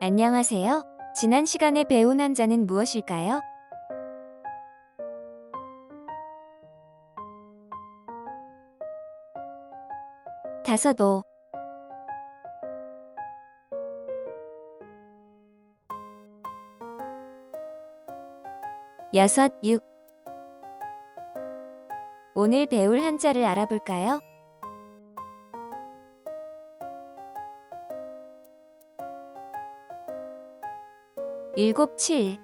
안녕하세요. 지난 시간에 배운 한자는 무엇일까요? 다섯오 여섯 육 오늘 배울 한자를 알아볼까요? 일곱 칠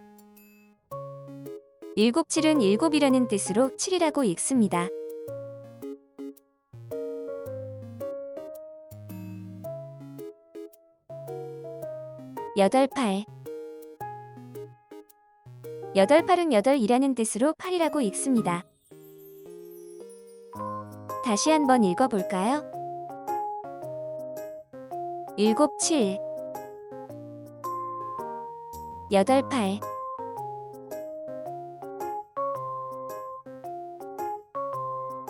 일곱 칠은 일곱이라는 뜻으로 칠이라고 읽습니다. 여덟 팔 여덟 팔은 여덟이라는 뜻으로 팔이라고 읽습니다. 다시 한번 읽어볼까요? 일곱 칠 여덟 팔.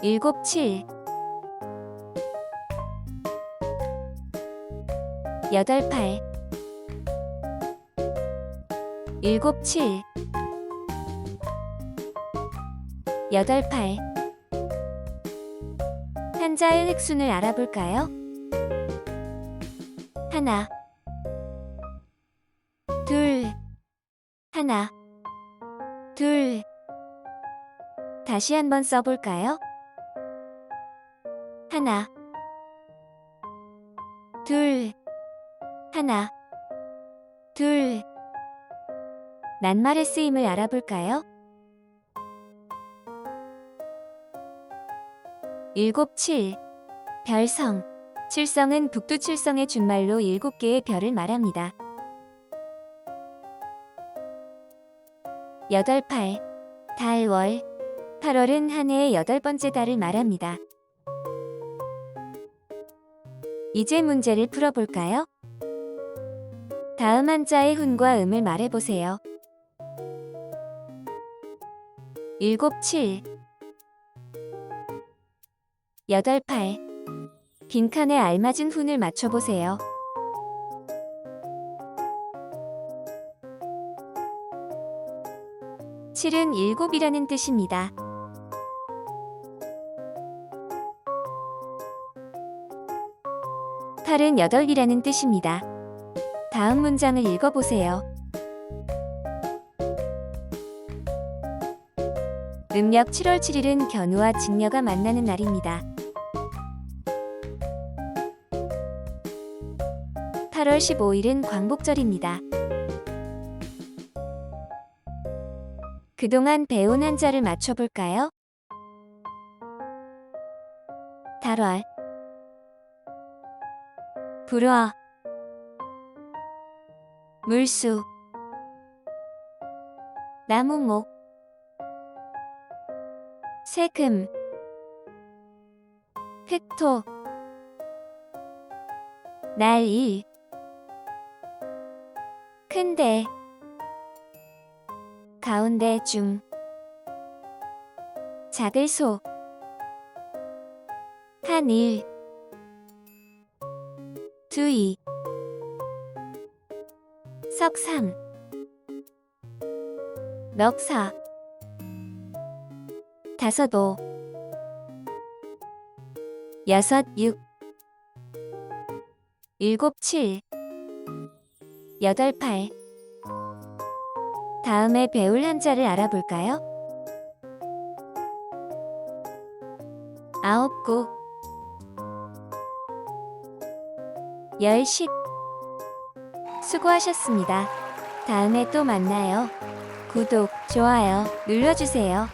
일곱 칠. 여덟 팔. 일곱 칠. 여덟 팔. 한자의 획순을 알아볼까요? 하나 하나 둘 다시 한번 써볼까요? 하나 둘 하나 둘 낱말의 쓰임을 알아볼까요? 일곱 칠 별성 칠성은 북두칠성의 준말로 일곱 개의 별을 말합니다. 여덟 팔 달월 8월은 한 해의 여덟 번째 달을 말합니다. 이제 문제를 풀어볼까요? 다음 한자의 훈과 음을 말해보세요. 일곱 칠 여덟 팔 빈칸에 알맞은 훈을 맞춰보세요. 칠은 일곱이라는 뜻입니다. 팔은 여덟이라는 뜻입니다. 다음 문장을 읽어보세요. 음력 7월 7일은 견우와 직녀가 만나는 날입니다. 8월 15일은 광복절입니다. 그동안 배운 한자를 맞춰볼까요? 달월 불어 물수 나무목 세금 획토 날일 큰데 가운데 중. 작을 소. 한일. 두이. 석삼. 넉사. 다섯오. 여섯 육. 일곱 칠. 여덟 팔 다음에 배울 한자를 알아볼까요? 아홉 구 열십 수고하셨습니다. 다음에 또 만나요. 구독, 좋아요 눌러주세요.